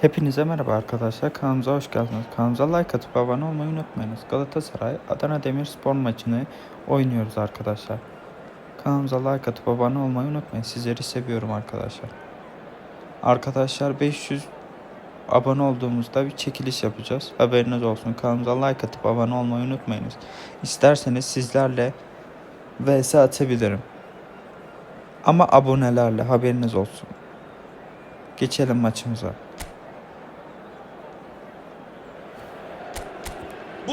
Hepinize merhaba arkadaşlar. Kanalımıza hoş geldiniz. Kanalımıza like atıp abone olmayı unutmayınız. Galatasaray Adana Demirspor maçını oynuyoruz arkadaşlar. Kanalımıza like atıp abone olmayı unutmayın. Sizleri seviyorum arkadaşlar. Arkadaşlar 500 abone olduğumuzda bir çekiliş yapacağız. Haberiniz olsun. Kanalımıza like atıp abone olmayı unutmayınız. İsterseniz sizlerle vs atabilirim. Ama abonelerle haberiniz olsun. Geçelim maçımıza.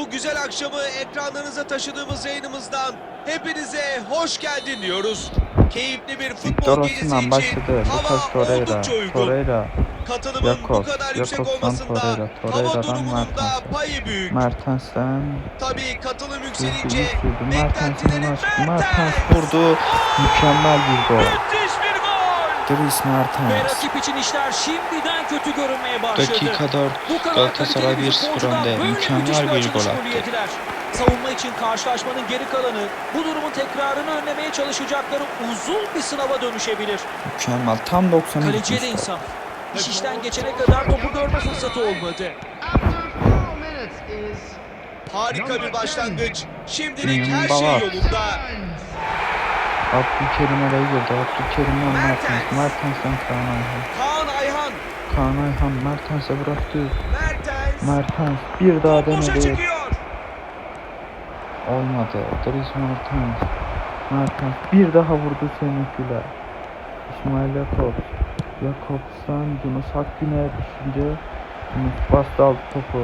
Bu güzel akşamı ekranlarınıza taşıdığımız yayınımızdan hepinize hoş geldin diyoruz. Keyifli bir futbol Victor Osimhen için başladı. Lucas hava Torreira. oldukça uygun. Torreira. Katılımın bu Jakobs, kadar yüksek Jakobs'tan olmasında Torreira, hava Torreira'dan durumunun da Mertens. payı büyük. Mertens'ten Tabii katılım yükselince. Mertens'in beklentilerin. Mertens Mertens. vurdu. Mükemmel bir gol. Müthiş bir gol. Dries Ve rakip için işler şimdiden kötü görünmeye başladı. Dakika 4. Bu kadar Galatasaray kaliteli bir 1-0 futbolcudan önde. Mükemmel bir gol attı. Savunma için karşılaşmanın geri kalanı bu durumun tekrarını önlemeye çalışacakları uzun bir sınava dönüşebilir. Mükemmel. Tam 90'a Kaleciye de insan. İş işten geçene kadar topu görme fırsatı olmadı. Harika bir başlangıç. Şimdilik her şey yolunda. Abdülkerim araya girdi. Abdülkerim'den Mertens. Mertens'ten Kaan Ayhan. Kaan Ayhan. Kaan Ayhan Mertens'e bıraktı. Mertens. Mertens bir daha denedi. Olmadı. Dries Mertens. Mertens bir daha vurdu seninkiler. İsmail Jakobs. Jakobs'tan Yunus Akgün'e düşünce Yunus bastı aldı topu.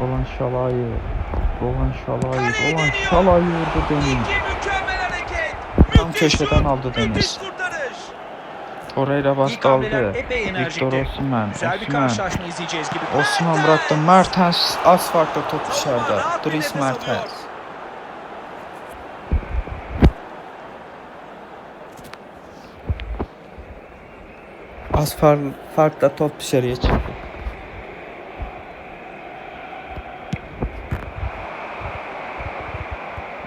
Roland Şalay'ı. Roland Şalay'ı. Deniyor. Şalay'ı vurdu Deniz. Köşeden aldı Deniz. Torreira bastı aldı. Victor. Osimhen. Osimhen. Osman bıraktı. Mertens az farklı top dışarıda. Dries. Mertens. Az far, farkla top dışarıya çıktı.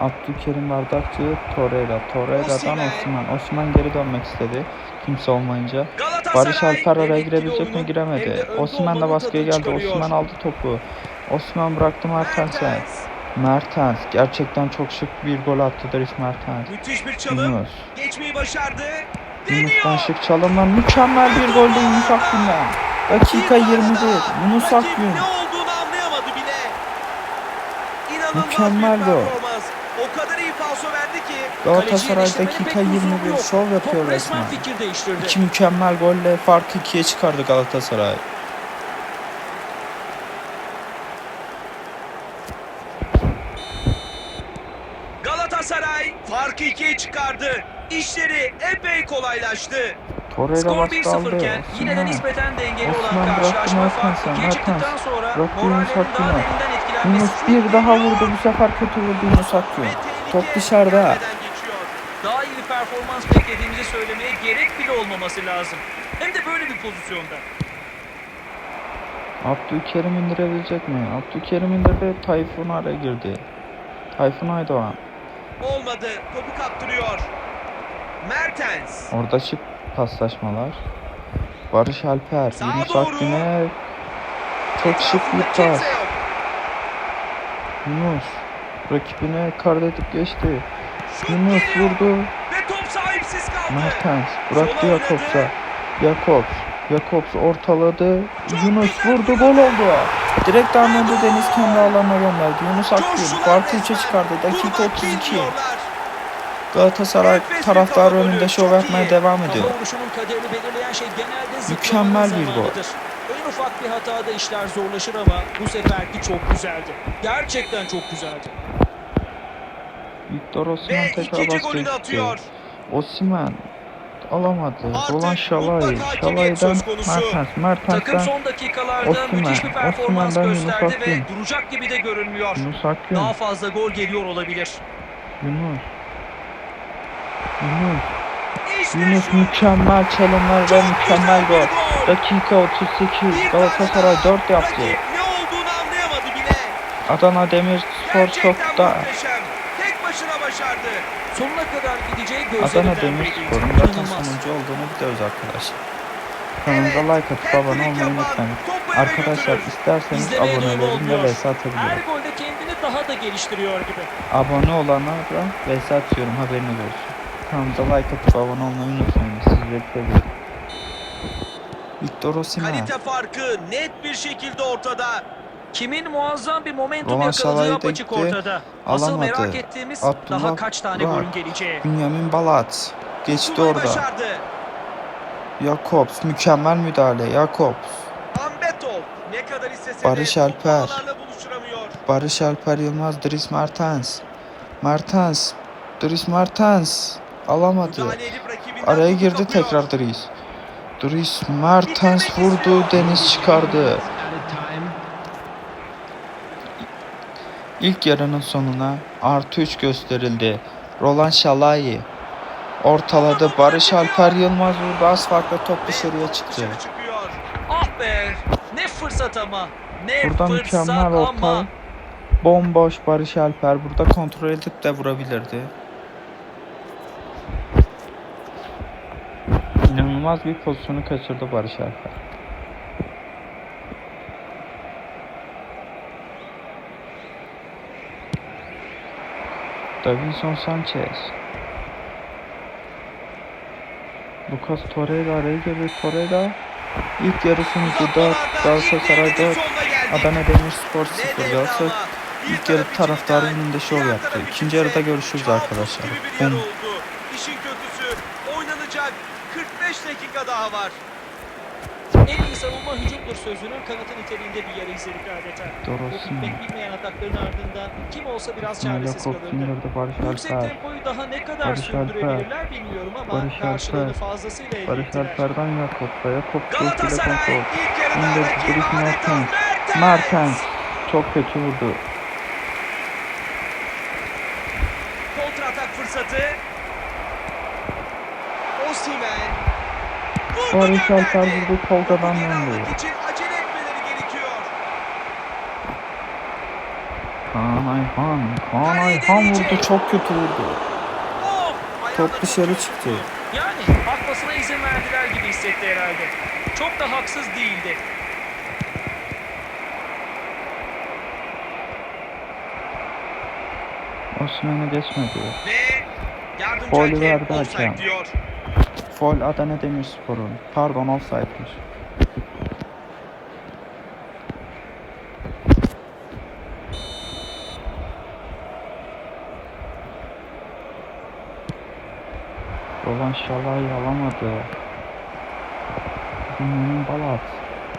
Abdülkerim Bardakçı, Torreira. Torreira'dan. Osman. Osman geri dönmek istedi. Kimse olmayınca. Barış Alper araya girebilecek mi giremedi. Osman da baskıya geldi. Osman aldı topu. Osman bıraktı Mertens'e. Mertens. Gerçekten çok şık bir gol attı Dries Mertens. Müthiş bir çalım. Yunus. Geçmeyi başardı. Yunus'tan şık çalımdan mükemmel bir gol de Yunus Akgün'den. Dakika Bir 21 anda Yunus Akgün. Mükemmel gol. O kadar iyi falso verdi ki. Galatasaray dakika değiştirmenin pek 21 lüzumu yok. şov yapıyor resmen resmen. fikir değiştirdi. İki mükemmel golle farkı ikiye çıkardı Galatasaray. Galatasaray farkı ikiye çıkardı. İşleri epey kolaylaştı. Torreira Skor baskı 1-0 aldı. iken yine de nispeten dengeli Osman olan karşılaşma farkı Mertens. sonra morallerin daha derinden etkilenmesi Yunus bir daha vurdu bu sefer kötü vurdu Yunus Akgün. Top dışarıda. Daha iyi performans beklediğimizi söylemeye gerek bile olmaması lazım. Hem de böyle bir pozisyonda. Abdülkerim indirebilecek mi? Abdülkerim indirdi. Tayfun araya girdi. Tayfun Aydoğan. Olmadı. Topu kaptırıyor. Mertens. Orada şık paslaşmalar. Barış Alper. Yunus. Akgün'e çok şık bir pas. Yunus. Rakibine kart edip geçti. Yunus vurdu. Ve top sahipsiz kaldı. Mertens bıraktı Jakobs'a. Jakobs. Jakobs ortaladı. Yunus vurdu gol oldu. Direkt anladı Deniz kendi alanına gönderdi. Yunus Akgün farkı 3'e resmen. çıkardı. Dakika Durmak 32. Galatasaray Nefes bir taraftar kafa golü. önünde şov yapmaya devam ediyor. Şey Mükemmel bir gol. En ufak bir hatada işler zorlaşır ama bu seferki çok güzeldi. Gerçekten çok güzeldi. Victor Osimhen tekrar gitti. atıyor. Osimhen alamadı. Roland Şalay. Şalay'dan. Mertens. Dakikalarda Osimhen. Osimhen'den Yunus Akgün. duracak gibi de görünmüyor. Yunus Akgün. Daha fazla gol geliyor olabilir. Yunus. Yunus. Yunus mükemmel çalımlar ve mükemmel gol. Dakika 38. Bir Galatasaray tane 4 daha. yaptı. Adana Demirspor çok da muhteşem. Tek başına başardı. Sonuna kadar gideceği Adana. Demirspor'un zaten sonuncu olduğunu biliyoruz arkadaşlar. Kanalımıza like atıp abone olmayı unutmayın. Arkadaşlar isterseniz İzlemeye abone doyum olun ve olmuyor. vs atabilirim. Her golde kendini daha da geliştiriyor gibi. Abone olanlara vs atıyorum haberiniz olsun. Kanalımıza like atıp abone olmayı unutmayın. Sizleri seviyorum. Victor Osimhen. Kalite farkı net bir şekilde ortada. Kimin muazzam bir momentum Roman yakaladığı apaçık dekti, ortada. Asıl alamadı. merak ettiğimiz Abdullah daha kaç tane Burak. golün geleceği. Bünyamin Balat. Geçti Tutmayı orada. başardı. Jakobs mükemmel müdahale. Jakobs. Ambetov ne kadar istese Barış Alper. Barış Alper Yılmaz. Dries Mertens. Mertens. Dries Mertens. Alamadı. Araya girdi tekrar Dries. Dries Mertens vurdu. Deniz çıkardı. İlk yarının sonuna artı 3 gösterildi. Roland Şalayi ortaladı. Barış Alper Yılmaz vurdu. Az farkla top dışarıya çıktı. Ne fırsat ama. Ne Burada fırsat mükemmel ama. orta. Bomboş Barış Alper burada kontrol edip de vurabilirdi. İnanılmaz bir pozisyonu kaçırdı Barış Alper. Davinson Sanchez. Lucas Torreira araya girdi. Torreira ilk yarısını 4 Uzatmalarda Galatasaray ilk devrinin 4 sonuna geldik. Adana Demirspor Ne 0 devre Galatasaray İlk yarı taraf taraftarın için önünde şov yaptı. İkinci yarıda görüşürüz arkadaşlar. Bum. 45 dakika daha var. En iyi savunma hücumdur sözünün kanıtı niteliğinde bir yarı izledik adeta. Bu bitmek bilmeyen atakların ardından kim olsa biraz çaresiz kalırdı. yüksek Alper. tempoyu daha ne kadar Barış Alper. sürdürebilirler bilmiyorum ama Barış karşılığını Alper. fazlasıyla elde Barış ettiler. Alper'den Jakobs'a. Jakob ile Galatasaray kontrol. ilk yarıda rakibi adeta Mertens. Mertens. Mertens. Çok kötü vurdu. Kontratak fırsatı. Osimhen. Vurdu Barış. Alper vurdu. Tolga'dan gerekiyor. Kaan Ayhan. Kaan Ayhan vurdu. Çok kötü vurdu. Top dışarı çıktı. Yani atmasına izin verdiler gibi hissetti herhalde. Çok da haksız değildi. Osimhen'e geçmedi. Ve yardımcı hakem verdi offside diyor. Foul Adana Demirspor'un. Pardon offside'miş. Roland Şalay alamadı. Bünyamin Balat.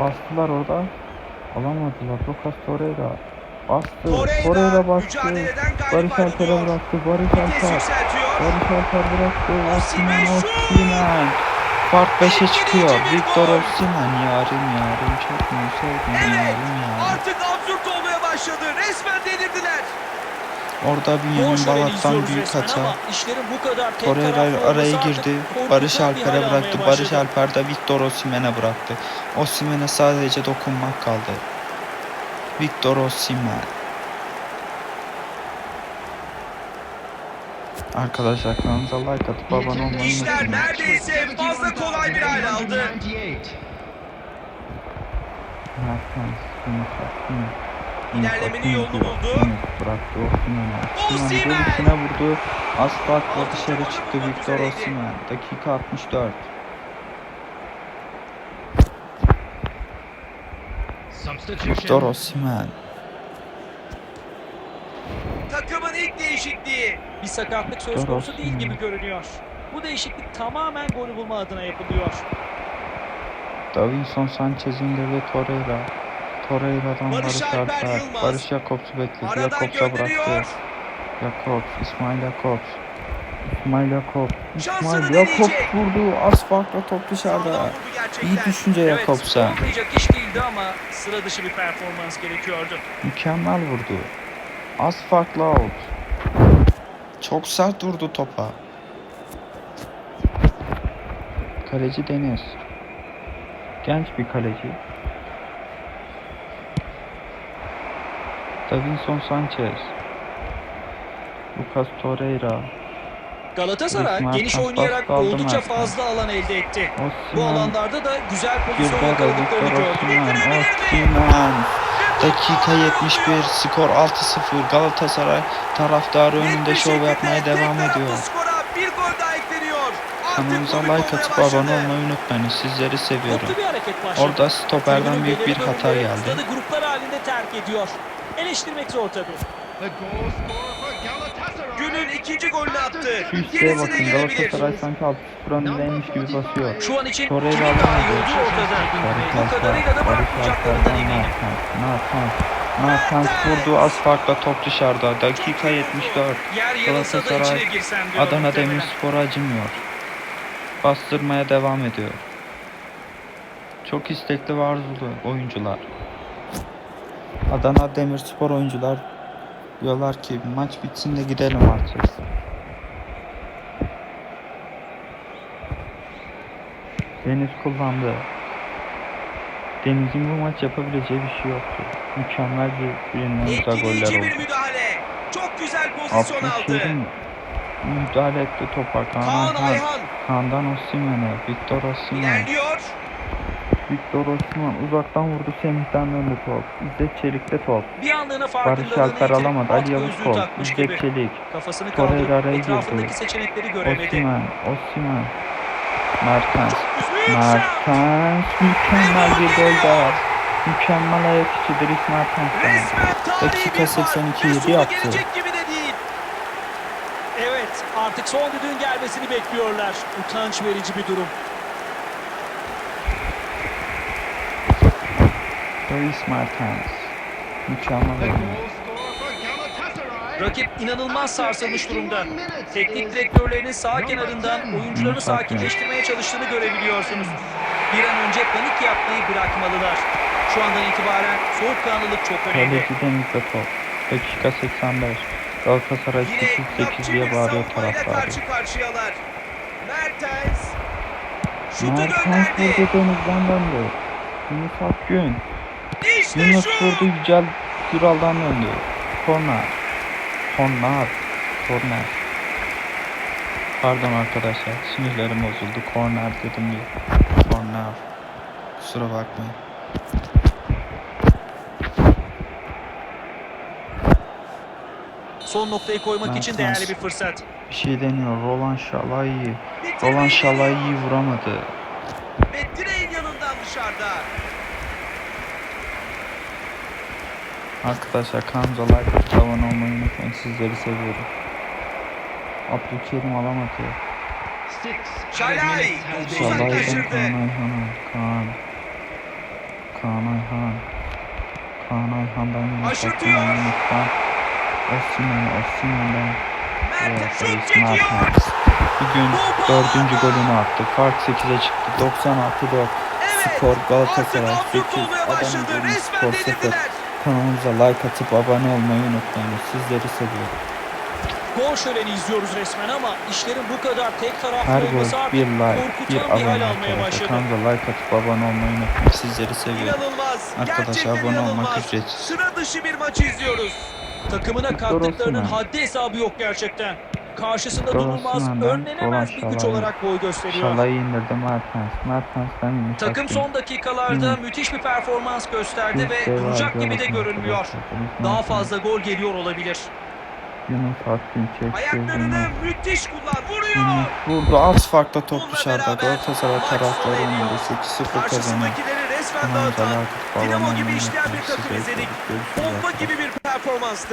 Bastılar orada. Alamadılar. Lucas Torreira. Bastı. Torreira, Torreira bastı. Barış Alper'e bıraktı. Barış Alper. Barış Alper bıraktı. Osimhen, Osimhen. Fark 5'e çıkıyor. Bir Victor. Osimhen yarim yarim çok mu sevdim Evet, yarim yarim. artık absürt olmaya başladı. Resmen delirdiler. Orada Bünyamin Boş veren Balat'tan büyük hata. Torreira araya girdi. Barış bir Alper'e bıraktı. Barış. Alper de Victor Osimhen'e bıraktı. Osimhen'e sadece dokunmak kaldı. Victor Osimhen. Arkadaşlar kanalımıza like atıp abone olmayı İşler unutmayın. neredeyse fazla kolay bir hale aldı. İlerlemenin yolunu buldu. Bıraktı. Osimhen Osimhen! gerisine vurdu. Asfaltla Altıncı dışarı çıktı Victor. Osimhen. Dakika 64. Victor Osimhen. Bir sakatlık söz konusu değil gibi görünüyor. Bu değişiklik tamamen golü bulma adına yapılıyor. Davinson Sanchez'in de ve Torreira. Torreira'dan Barış Alper. Yılmaz. Barış Jakobs'u bekledi. Jakobs'a bıraktı. Jakobs, İsmail Jakobs. İsmail. Şansını İsmail deneyecek. vurdu. Asfaltla top dışarıda. İyi düşünce Evet, Jakobs'a. iş değildi ama sıra dışı bir performans gerekiyordu. Mükemmel vurdu. Az farklı out. Çok sert vurdu topa. Kaleci Deniz. Genç bir kaleci. Davinson Sanchez. Lucas Torreira. Galatasaray Resmen geniş oynayarak oldukça Mertens. fazla alan elde etti. Bu Osimhen. alanlarda da güzel pozisyon yakaladıklarını gördük. Osimhen. Osimhen. Dakika 71 skor 6-0 Galatasaray taraftarı önünde şov yapmaya devam ediyor. skora bir gol daha ekleniyor. Artık Kanalımıza like atıp abone olmayı unutmayın. Sizleri seviyorum. Orada stoperden büyük bir hata geldi. Gruplar halinde terk ediyor. Eleştirmek zor tabii. İkinci golünü attı. Gerisi de bakın gelebilir. Galatasaray sanki 6-0 önündeymiş gibi basıyor. Şu an için Torreira kimin daha olduğu ortada. Bu kadarıyla da bırakmayacaklarından eminim. kartlardan Mertens. Mertens vurdu az farkla top dışarıda. Dakika 74. Yer yarılsa da Galatasaray. Adana muhtemelen. Demirspor acımıyor. Bastırmaya devam ediyor. Çok istekli ve arzulu oyuncular. Adana Demirspor oyuncular diyorlar ki maç bitsin de gidelim artık. Deniz kullandı. Deniz'in bu maç yapabileceği bir şey yoktu. Mükemmel bir birinden güzel goller oldu. müdahale. Çok güzel pozisyon aldı. Müdahale etti topa. Kaan. Ayhan Kaan'dan Osimhen'e. Victor Osimhen. ilerliyor. Victor Osimhen uzaktan vurdu. Semih'ten döndü top. İzzet Çelik'te top. Bir anlığına Barış Alper alamadı. Ali Yavuz takmış İzzet gibi. Çelik. Kafasını kaldırıp araya girdi. Osimhen. Osimhen. Mertens. Mertens. Mükemmel bir gol daha. Mükemmel ayak içi Dries tarihi Dakika bir 82 var. Ve yedi sonu yaptı. Evet artık son düdüğün gelmesini bekliyorlar. Utanç verici bir durum. Dries Mertens. Mükemmel oyun. Rakip inanılmaz sarsılmış durumda. Teknik direktörlerinin sağ kenarından oyuncularını sakinleştirmeye çalıştığını görebiliyorsunuz. Bir an önce panik yapmayı bırakmalılar. Şu andan itibaren soğukkanlılık çok önemli. Kaleci Deniz'de top. Dakika 85. Galatasaray Yine 8-8 inatçı diye bir bağırıyor taraftarı. karşı karşıyalar. Mertens. Şutu Mertens gönderdi. vurdu Deniz'den döndü. Yunus Akgün. İşte Yunus vurdu Yücel Güral'dan döndü. Korner. Korner. Korner. Pardon arkadaşlar. Sinirlerim bozuldu. Korner dedim diye. Korner. Kusura bakmayın. Son noktayı koymak için Mertens. değerli bir fırsat. Bir şey deniyor. Roland. Bitirmeyi Roland. Şalai'yi vuramadı. Ve direğin yanından dışarıda. Arkadaşlar kanalımıza like atıp abone olmayı unutmayın. Sizleri seviyorum. Abdülkerim alamadı. Şalay. Uzaklaştırdı. Kaan Ayhan'a. Kaan. Kaan Ayhan. Kaan Ayhan'dan. Osimhen'den. Mertens şut Dries çekiyor. Mertens. Bugün dördüncü golünü attı. Fark 8'e çıktı. 96-4. Evet. Skor Galatasaray absürt 8. olmaya Adana Demirspor 0. Kanalımıza like atıp abone olmayı unutmayın. Sizleri seviyorum. Gol şöleni izliyoruz resmen ama işlerin bu kadar tek taraflı Her olması artık bir like, bir abone arkadaşlar. Kanalımıza like atıp abone olmayı unutmayın. Sizleri seviyorum. İnanılmaz. Arkadaşlar, abone olmak inanılmaz. ücretsiz. Sıra dışı bir maçı izliyoruz. Takımına kattıklarının haddi hesabı yok gerçekten. Karşısında durulmaz, önlenemez bir güç olarak boy gösteriyor. Şalay'ı indirdi Mertens. Mertens'ten Yunus Takım son dakikalarda Hı. müthiş bir performans gösterdi ve şey duracak gibi de görünmüyor. Daha fazla gol geliyor olabilir. Yunus Akgün çekti. Ayaklarını müthiş kullan. Vuruyor. Yunus vurdu. Az farkla top dışarıda. Galatasaray taraftarı önünde 8-0 kazanıyor. Karşısındakileri resmen dağıtan, dinamo gibi işleyen bir takım izledik. Bomba gibi bir performanstı.